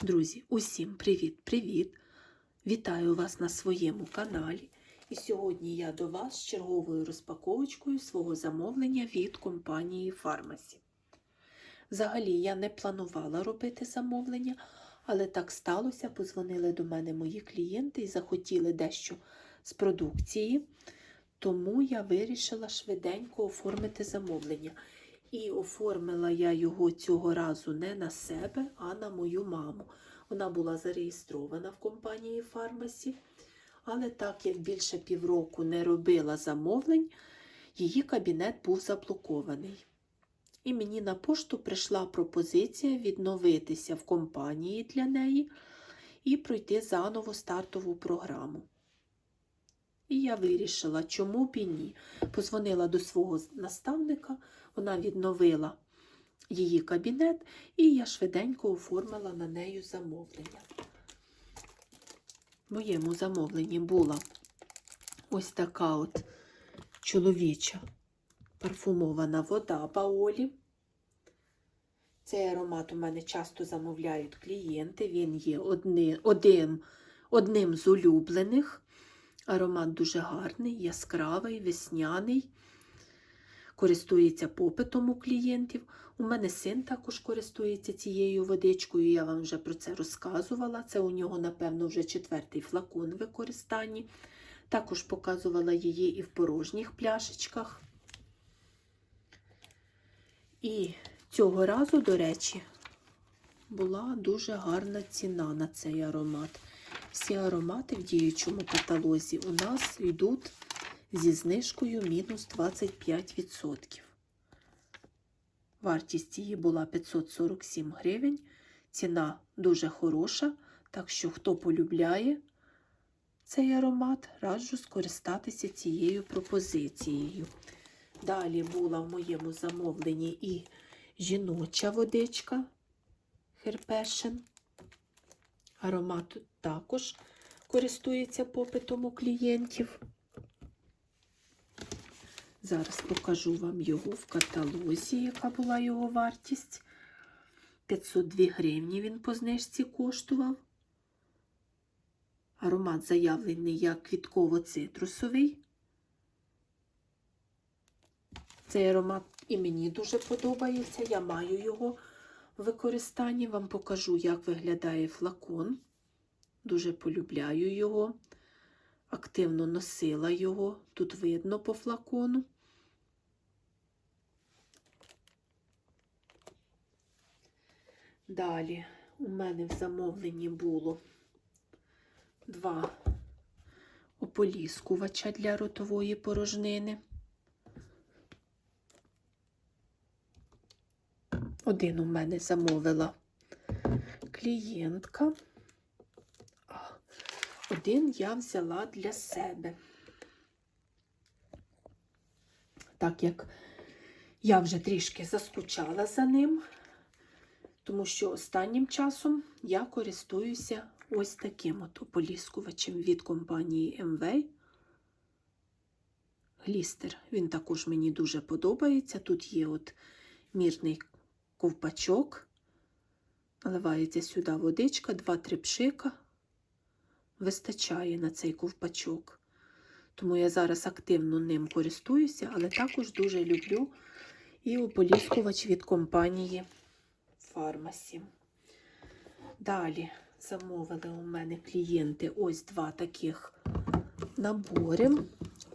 Друзі, усім привіт-привіт! Вітаю вас на своєму каналі. І сьогодні я до вас з черговою розпаковочкою свого замовлення від компанії Фармасі. Взагалі, я не планувала робити замовлення, але так сталося. Позвонили до мене мої клієнти і захотіли дещо з продукції. Тому я вирішила швиденько оформити замовлення. І оформила я його цього разу не на себе, а на мою маму. Вона була зареєстрована в компанії Фармасі, але так як більше півроку не робила замовлень, її кабінет був заблокований. І мені на пошту прийшла пропозиція відновитися в компанії для неї і пройти заново стартову програму. І я вирішила, чому б і ні. Позвонила до свого наставника, вона відновила її кабінет, і я швиденько оформила на нею замовлення. В моєму замовленні була ось така от чоловіча парфумована вода Баолі. Цей аромат у мене часто замовляють клієнти. Він є одни, один, одним з улюблених. Аромат дуже гарний, яскравий, весняний. Користується попитом у клієнтів. У мене син також користується цією водичкою, я вам вже про це розказувала. Це у нього, напевно, вже четвертий флакон в використанні. Також показувала її і в порожніх пляшечках. І цього разу, до речі, була дуже гарна ціна на цей аромат. Всі аромати в діючому каталозі у нас йдуть зі знижкою мінус 25%. Вартість її була 547 гривень. Ціна дуже хороша, так що, хто полюбляє цей аромат, раджу скористатися цією пропозицією. Далі була в моєму замовленні і жіноча водичка Херпешин. Аромат також користується попитом у клієнтів. Зараз покажу вам його в каталозі, яка була його вартість. 502 гривні він по знижці коштував. Аромат заявлений як квітково-цитрусовий. Цей аромат і мені дуже подобається. Я маю його в використанні. Вам покажу, як виглядає флакон. Дуже полюбляю його. Активно носила його. Тут видно по флакону. Далі у мене в замовленні було два ополіскувача для ротової порожнини. Один у мене замовила клієнтка, а один я взяла для себе. Так як я вже трішки заскучала за ним, тому що останнім часом я користуюся ось таким от ополіскувачем від компанії MV. Глістер. Він також мені дуже подобається. Тут є от мірний ковпачок, наливається сюди водичка, два-три пшика. Вистачає на цей ковпачок. Тому я зараз активно ним користуюся, але також дуже люблю і ополіскувач від компанії Фармасі. Далі замовили у мене клієнти ось два таких набори. В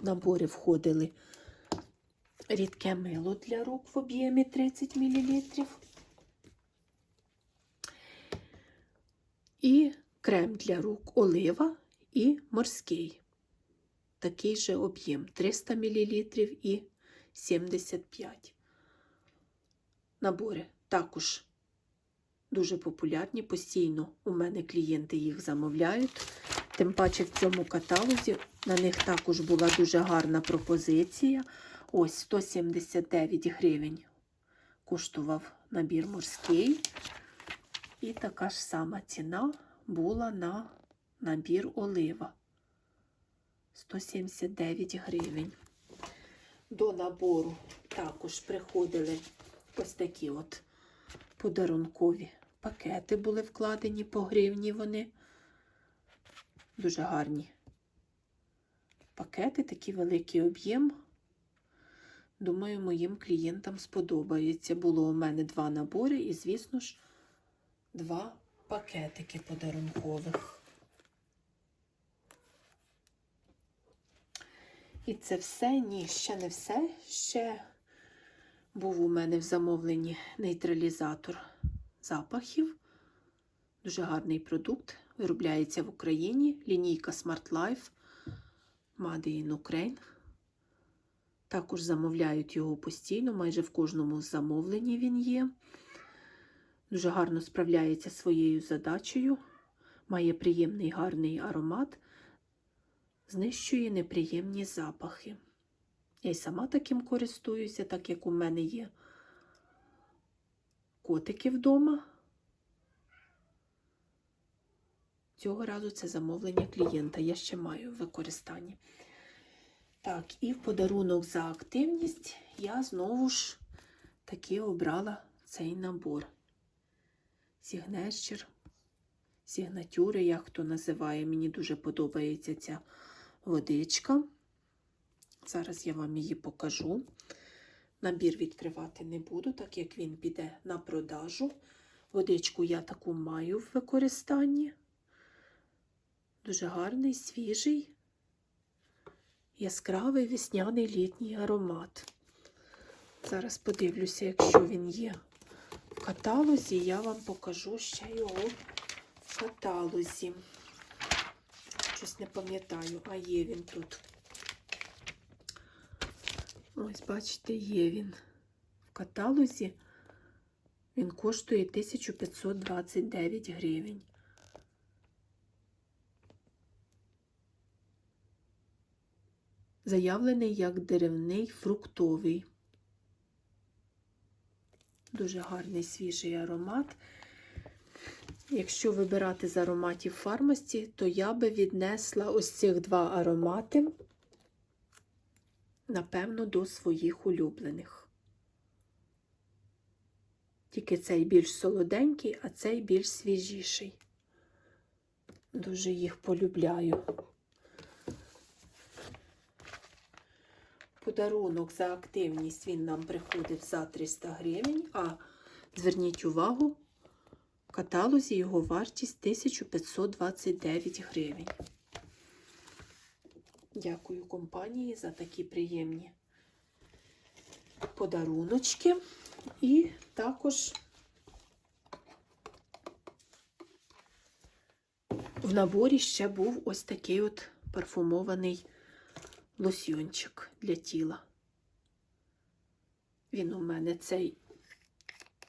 набори входили рідке мило для рук в об'ємі 30 мл. І крем для рук олива і морський. Такий же об'єм 300 мл і 75 Набори також дуже популярні, постійно у мене клієнти їх замовляють. Тим паче в цьому каталозі на них також була дуже гарна пропозиція. Ось 179 гривень коштував набір морський. І така ж сама ціна була на набір олива. 179 гривень. До набору також приходили ось такі от подарункові пакети були вкладені по гривні вони. Дуже гарні. Пакети, такий великий об'єм. Думаю, моїм клієнтам сподобається. Було у мене два набори і, звісно ж, два пакетики подарункових. І це все, ні, ще не все. Ще був у мене в замовленні нейтралізатор запахів. Дуже гарний продукт. Виробляється в Україні. Лінійка Smart Life Made in Ukraine. Також замовляють його постійно, майже в кожному замовленні він є. Дуже гарно справляється своєю задачею. Має приємний гарний аромат, знищує неприємні запахи. Я й сама таким користуюся, так як у мене є котики вдома. Цього разу це замовлення клієнта. Я ще маю в використанні. Так, і в подарунок за активність я знову ж таки обрала цей набор. Сігнещер, сігнатюри, як хто називає. Мені дуже подобається ця водичка. Зараз я вам її покажу. Набір відкривати не буду, так як він піде на продажу. Водичку я таку маю в використанні. Дуже гарний, свіжий, яскравий весняний літній аромат. Зараз подивлюся, якщо він є в каталозі, я вам покажу ще його в каталозі. Щось не пам'ятаю, а є він тут. Ось, бачите, є він в каталозі. Він коштує 1529 гривень. Заявлений як деревний фруктовий. Дуже гарний свіжий аромат. Якщо вибирати з ароматів фармасті, то я би віднесла ось цих два аромати, напевно, до своїх улюблених. Тільки цей більш солоденький, а цей більш свіжіший. Дуже їх полюбляю. Подарунок за активність він нам приходив за 300 гривень, а зверніть увагу, в каталозі його вартість 1529 гривень. Дякую компанії за такі приємні подаруночки. І також в наборі ще був ось такий от парфумований лосьйончик для тіла. Він у мене цей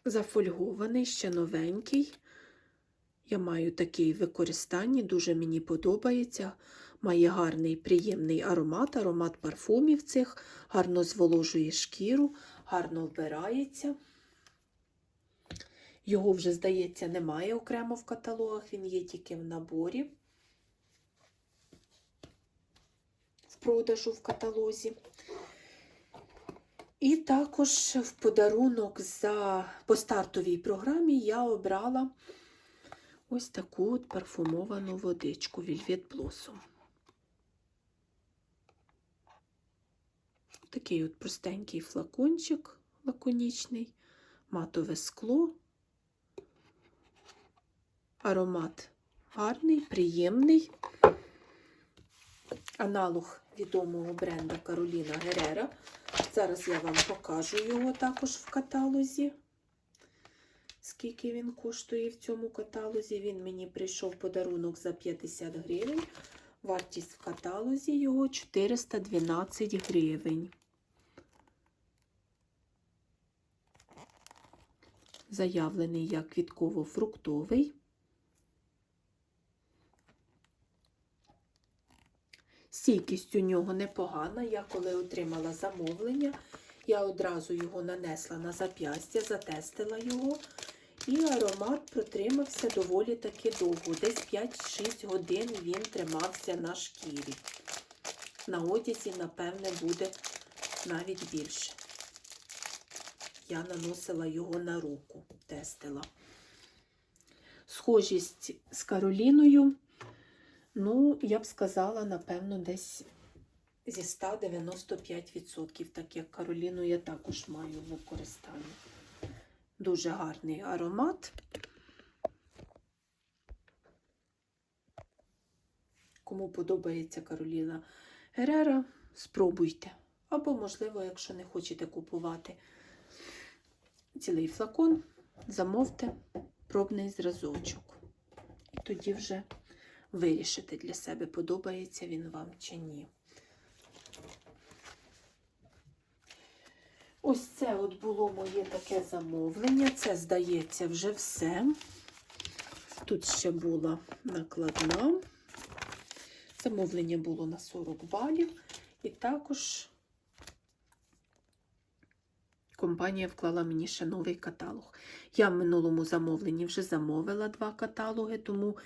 зафольгований, ще новенький. Я маю такий в використанні, дуже мені подобається. Має гарний приємний аромат, аромат парфумів цих, гарно зволожує шкіру, гарно вбирається. Його вже, здається, немає окремо в каталогах, він є тільки в наборі. в продажу в каталозі. І також в подарунок за по стартовій програмі я обрала ось таку от парфумовану водичку Velvet Blossom. Такий от простенький флакончик лаконічний, матове скло. Аромат гарний, приємний. Аналог відомого бренду Кароліна Герера. Зараз я вам покажу його також в каталозі. Скільки він коштує в цьому каталозі? Він мені прийшов подарунок за 50 гривень. Вартість в каталозі його 412 гривень. Заявлений як квітково-фруктовий. Стійкість у нього непогана. Я коли отримала замовлення, я одразу його нанесла на зап'ястя, затестила його. І аромат протримався доволі таки довго. Десь 5-6 годин він тримався на шкірі. На одязі, напевне, буде навіть більше. Я наносила його на руку, тестила. Схожість з Кароліною, ну, я б сказала, напевно, десь зі 195%, так як Кароліну я також маю в. Дуже гарний аромат. Кому подобається Кароліна Герера, спробуйте. Або, можливо, якщо не хочете купувати цілий флакон, замовте пробний зразочок. І тоді вже вирішите для себе, подобається він вам чи ні. Ось це от було моє таке замовлення. Це, здається, вже все. Тут ще була накладна. Замовлення було на 40 балів. І також компанія вклала мені ще новий каталог. Я в минулому замовленні вже замовила два каталоги, тому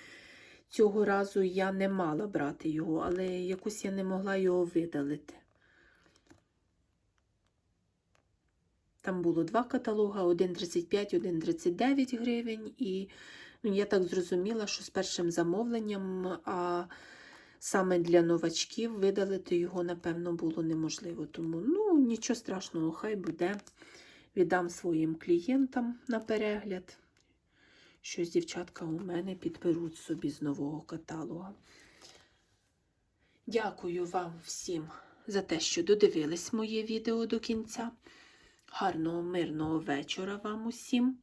цього разу я не мала брати його, але якось я не могла його видалити. Там було два каталога: один 35, один 39 гривень. І я так зрозуміла, що з першим замовленням, а саме для новачків видалити його, напевно, було неможливо. Тому ну, нічого страшного, хай буде. Віддам своїм клієнтам на перегляд. Щось дівчатка у мене підберуть собі з нового каталога. Дякую вам всім за те, що додивились моє відео до кінця. Гарного, мирного вечора вам усім.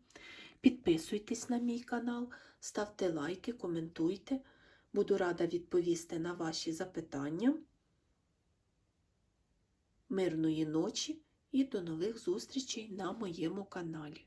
Підписуйтесь на мій канал, ставте лайки, коментуйте. Буду рада відповісти на ваші запитання. Мирної ночі і до нових зустрічей на моєму каналі.